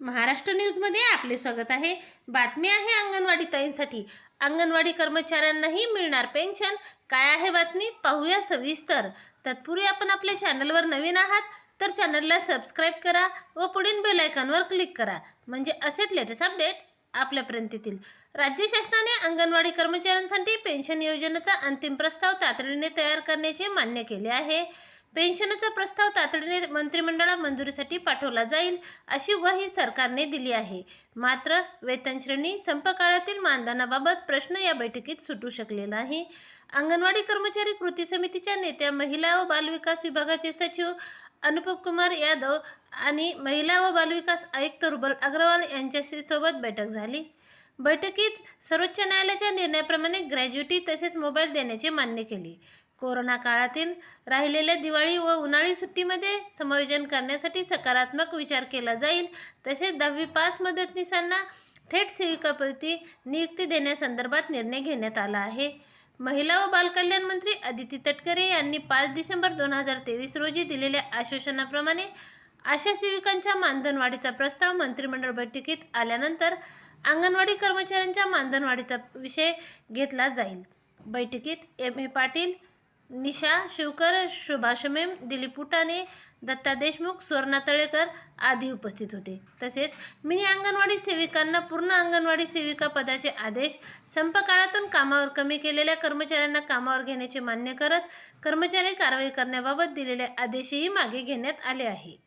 महाराष्ट्र न्यूजमध्ये आपले स्वागत आहे. बातमी आहे अंगणवाडी ताईंसाठी. अंगणवाडी कर्मचाऱ्यांनाही मिळणार पेन्शन. काय आहे बातमी? पाहूया सविस्तर. तत्पूर्वी आपण आपल्या चॅनलवर नवीन आहात तर चॅनलला सबस्क्राईब करा व पुढील बेलायकॉनवर क्लिक करा. म्हणजे असेच लेटेस्ट अपडेट आपल्यापर्यंत येतील. राज्य शासनाने अंगणवाडी कर्मचाऱ्यांसाठी पेन्शन योजनेचा अंतिम प्रस्ताव तातडीने तयार करण्याचे मान्य केले आहे. पेन्शनचा प्रस्ताव तातडीने मंत्रिमंडळात मंजुरीसाठी पाठवला जाईल अशी ग्वाही सरकारने दिली आहे. मात्र वेतन श्रेणी मानधनाबाबत प्रश्न या बैठकीत सुटू शकले नाही. अंगणवाडी कर्मचारी कृती समितीच्या नेत्या महिला व बालविकास विभागाचे सचिव अनुपम कुमार यादव आणि महिला व बालविकास आयुक्त रुबल अग्रवाल यांच्याशी सोबत बैठक झाली. बैठकीत सर्वोच्च न्यायालयाच्या निर्णयाप्रमाणे ग्रॅज्युटी तसेच मोबाईल देण्याचे मान्य केले. कोरोना काळातील राहिलेल्या दिवाळी व उन्हाळी सुट्टीमध्ये समायोजन करण्यासाठी सकारात्मक विचार केला जाईल तसेच दहावी पास मदतनीसांना थेट सेविकापती नियुक्ती देण्यासंदर्भात निर्णय घेण्यात आला आहे. महिला व बालकल्याण मंत्री अदिती तटकरे यांनी पाच डिसेंबर दोन हजार तेवीस रोजी दिलेल्या आश्वासनाप्रमाणे आशा सेविकांच्या मानधनवाढीचा प्रस्ताव मंत्रिमंडळ बैठकीत आल्यानंतर अंगणवाडी कर्मचाऱ्यांच्या मानधनवाढीचा विषय घेतला जाईल. बैठकीत M. A. Patil Nisha Shivkar Subhash ma'am Dilip Putane Datta Deshmukh Suvarna Talekar आदी उपस्थित होते. तसेच मिनी अंगणवाडी सेविकांना पूर्ण अंगणवाडी सेविका पदाचे आदेश संप काळातून कामावर कमी केलेल्या कर्मचाऱ्यांना कामावर घेण्याचे मान्य करत कर्मचारी कारवाई करण्याबाबत दिलेले आदेशही मागे घेण्यात आले आहे.